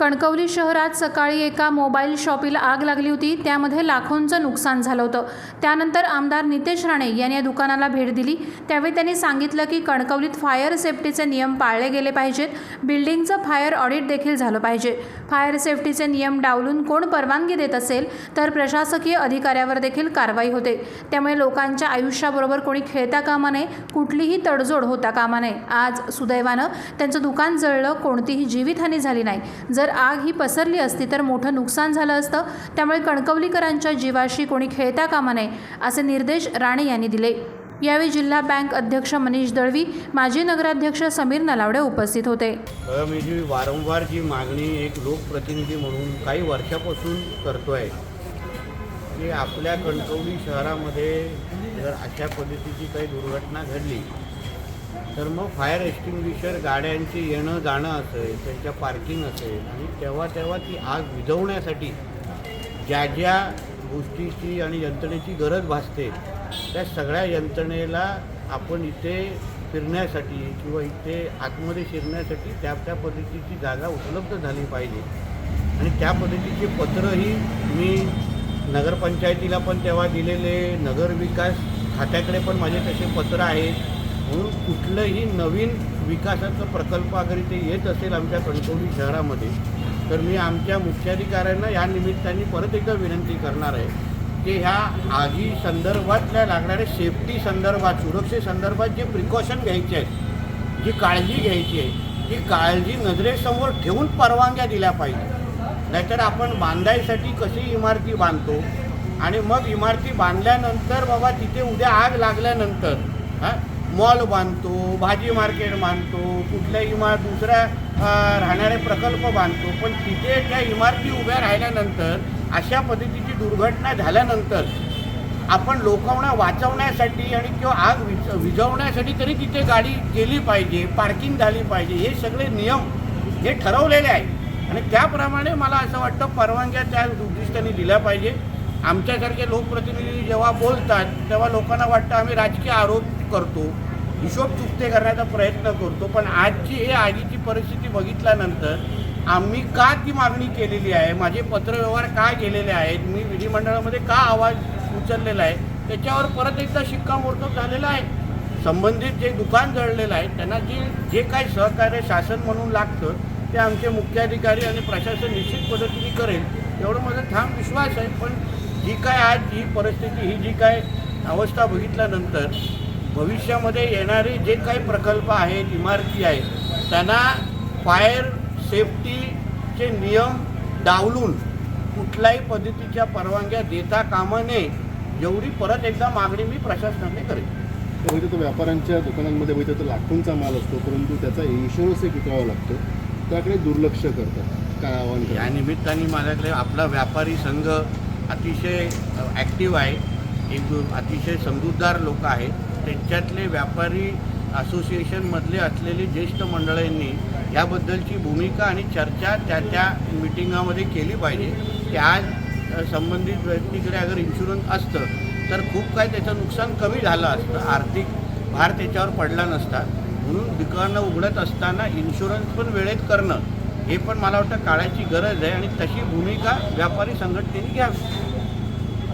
कणकवली शहरात सकाळी एका मोबाईल शॉपीला आग लागली होती. त्यामध्ये लाखोंचं नुकसान झालं होतं. त्यानंतर आमदार नितेश राणे यांनी या दुकानाला भेट दिली. त्यावेळी त्यांनी सांगितलं की कणकवलीत फायर सेफ्टीचे नियम पाळले गेले पाहिजेत. बिल्डिंगचं फायर ऑडिट देखील झालं पाहिजे. फायर सेफ्टीचे नियम डावलून कोण परवानगी देत असेल तर प्रशासकीय अधिकाऱ्यावर देखील कारवाई होते. त्यामुळे लोकांच्या आयुष्याबरोबर कोणी खेळता कामा नये कुठलीही तडजोड होता कामा नये. आज सुदैवानं त्यांचं दुकान जळलं कोणतीही जीवितहानी झाली नाही. जर आग ही पसरली असती तर मोठं नुकसान झालं असतं. त्यामुळे कणकवलीकरांच्या जीवाशी कोणी खेळता कामा नये असे निर्देश राणे यांनी दिले. यावेळी जिल्हा बँक अध्यक्ष मनीष दळवी माजी नगराध्यक्ष समीर नलावडे उपस्थित होते. मी जी वारंवार जी मागणी एक लोकप्रतिनिधी म्हणून काही वर्षापासून करतो आहे की आपल्या कणकवली शहरामध्ये जर अशा पद्धतीची काही दुर्घटना घडली तर मग फायर एक्स्टिंग्विशर गाड्यांची येणं जाणं असेल त्यांच्या पार्किंग असेल आणि तेव्हा तेव्हा ती आग विझवण्यासाठी ज्या ज्या गोष्टीची आणि यंत्रणेची गरज भासते त्या सगळ्या यंत्रणेला आपण इथे फिरण्यासाठी किंवा इथे आतमध्ये शिरण्यासाठी त्या त्या पद्धतीची जागा उपलब्ध झाली पाहिजे. आणि त्या पद्धतीचे पत्रही मी नगरपंचायतीला पण तेव्हा दिलेले नगरविकास खात्याकडे पण माझे तसे पत्र आहेत. म्हणून कुठलंही नवीन विकासाचं प्रकल्प अगर इथे येत असेल आमच्या कणकवली शहरामध्ये तर मी आमच्या मुख्याधिकाऱ्यांना या निमित्ताने परत एकदा विनंती करणार आहे की ह्या आगी संदर्भातल्या लागणाऱ्या सेफ्टी संदर्भात सुरक्षेसंदर्भात जे प्रिकॉशन घ्यायचे आहेत जी काळजी घ्यायची आहे ती काळजी नजरेसमोर ठेवून परवानग्या दिल्या पाहिजे. नाहीतर आपण बांधायसाठी कशी इमारती बांधतो? आणि मग इमारती बांधल्यानंतर बाबा तिथे उद्या आग लागल्यानंतर हां मॉल बांधतो भाजी मार्केट बांधतो कुठल्या इमारत दुसऱ्या राहणारे प्रकल्प बांधतो. पण तिथे त्या इमारती उभ्या राहिल्यानंतर अशा पद्धतीची दुर्घटना झाल्यानंतर आपण लोकांना वाचवण्यासाठी आणि किंवा आग विझ विझवण्यासाठी तरी तिथे गाडी गेली पाहिजे पार्किंग झाली पाहिजे हे सगळे नियम हे ठरवलेले आहेत. आणि त्याप्रमाणे मला असं वाटतं परवानग्या त्या उद्दिष्टाने दिल्या पाहिजे. आमच्यासारखे लोकप्रतिनिधी जेव्हा बोलतात तेव्हा लोकांना वाटतं आम्ही राजकीय आरोप करतो हिशोब चुकते करण्याचा प्रयत्न करतो पण आजची हे आगीची परिस्थिती बघितल्यानंतर आम्ही का ती मागणी केलेली आहे माझे पत्रव्यवहार का गेलेले आहेत मी विधिमंडळामध्ये का आवाज उचललेला आहे त्याच्यावर परत एकदा शिक्कामोर्तब झालेला आहे. संबंधित जे दुकान जळलेलं आहे त्यांना जे जे काही सहकार्य शासन म्हणून लागतं ते आमचे मुख्याधिकारी आणि प्रशासन निश्चित पद्धतीने करेल एवढं माझा ठाम विश्वास आहे. पण जी काय आज ही परिस्थिती ही जी काय अवस्था बघितल्यानंतर भविष्यामध्ये येणारे जे काही प्रकल्प आहेत इमारती आहेत त्यांना फायर सेफ्टीचे नियम डावलून कुठल्याही पद्धतीच्या परवानग्या देता कामा नये एवढी परत एकदा मागणी मी प्रशासनाने करेन. तर व्यापाऱ्यांच्या दुकानांमध्ये बघितलं तर लाखोंचा माल असतो परंतु त्याचा इन्शुरन्स एक विकावा लागतो. त्याकडे दुर्लक्ष करतात काय आव्हान या निमित्ताने माझ्याकडे आपला व्यापारी संघ अतिशय ॲक्टिव्ह आहे. एक अतिशय समजूतदार लोक आहेत. त्यांच्यातले व्यापारी असोसिएशनमधले असलेले ज्येष्ठ मंडळींनी याबद्दलची भूमिका आणि चर्चा त्या त्या मिटिंगामध्ये केली पाहिजे. की आज संबंधित व्यक्तीकडे अगर इन्शुरन्स असतं तर खूप काय त्याचं नुकसान कमी झालं असतं. आर्थिक भार त्याच्यावर पडला नसता. म्हणून दुकानं उघडत असताना इन्शुरन्स पण वेळेत करणं हे पण मला वाटतं काळाची गरज आहे आणि तशी भूमिका व्यापारी संघटनेने घ्यावी.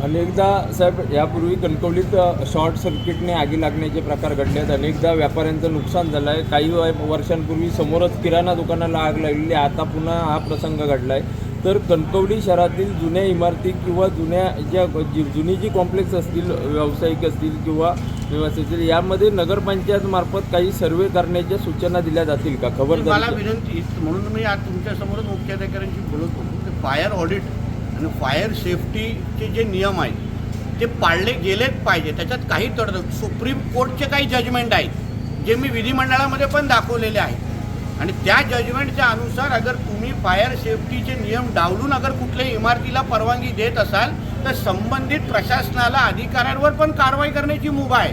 अनेकदा साहेब यापूर्वी कणकवलीत शॉर्ट सर्किटने आगी लागण्याचे प्रकार घडले आहेत अनेकदा व्यापाऱ्यांचं नुकसान झालं आहे काही वर्षांपूर्वी समोरच किराणा दुकानाला आग लागलेली. आता पुन्हा हा प्रसंग घडला आहे तर कणकवली शहरातील जुन्या इमारती किंवा जुन्या ज्या जी जुनी जी कॉम्प्लेक्स असतील व्यावसायिक असतील किंवा निवासी असतील यामध्ये नगरपंचायत मार्फत काही सर्वे करण्याच्या सूचना दिल्या जातील का? मला खबरदारी विनंती म्हणून मी आज तुमच्यासमोरच मुख्याधिकाऱ्यांशी बोलत होतो. की फायर ऑडिट आणि फायर सेफ्टीचे जे नियम आहेत ते पाळले गेलेच पाहिजे. त्याच्यात काही तडजोड सुप्रीम कोर्टचे काही जजमेंट आहेत जे मी विधिमंडळामध्ये पण दाखवलेले आहेत. आणि त्या जजमेंटच्या अनुसार अगर तुम्ही फायर सेफ्टीचे नियम डावलून अगर कुठल्याही इमारतीला परवानगी देत असाल तर संबंधित प्रशासनाला अधिकाऱ्यांवर पण कारवाई करण्याची मुभा आहे.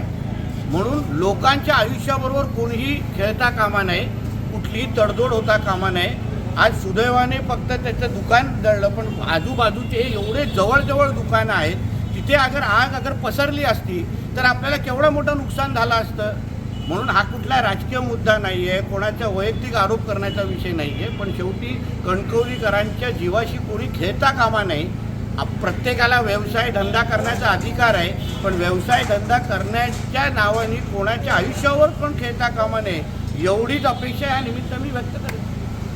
म्हणून लोकांच्या आयुष्याबरोबर कोणीही खेळता कामा नये कुठलीही तडजोड होता कामा नये. आज सुदैवाने फक्त त्याचं दुकान जळलं पण आजूबाजूचे एवढे जवळजवळ दुकानं आहेत तिथे अगर आग अगर पसरली असती तर आपल्याला केवढं मोठं नुकसान झालं असतं? म्हणून हा कुठला राजकीय मुद्दा नाही आहे कोणाचा वैयक्तिक आरोप करण्याचा विषय नाही आहे पण शेवटी कणकवलीकरांच्या जीवाशी कोणी खेळता कामा नाही. आप- प्रत्येकाला व्यवसाय धंदा करण्याचा अधिकार आहे पण व्यवसाय धंदा करण्याच्या नावाने कोणाच्या आयुष्यावर पण खेळता कामा नये एवढीच अपेक्षा या निमित्त मी व्यक्त करतो.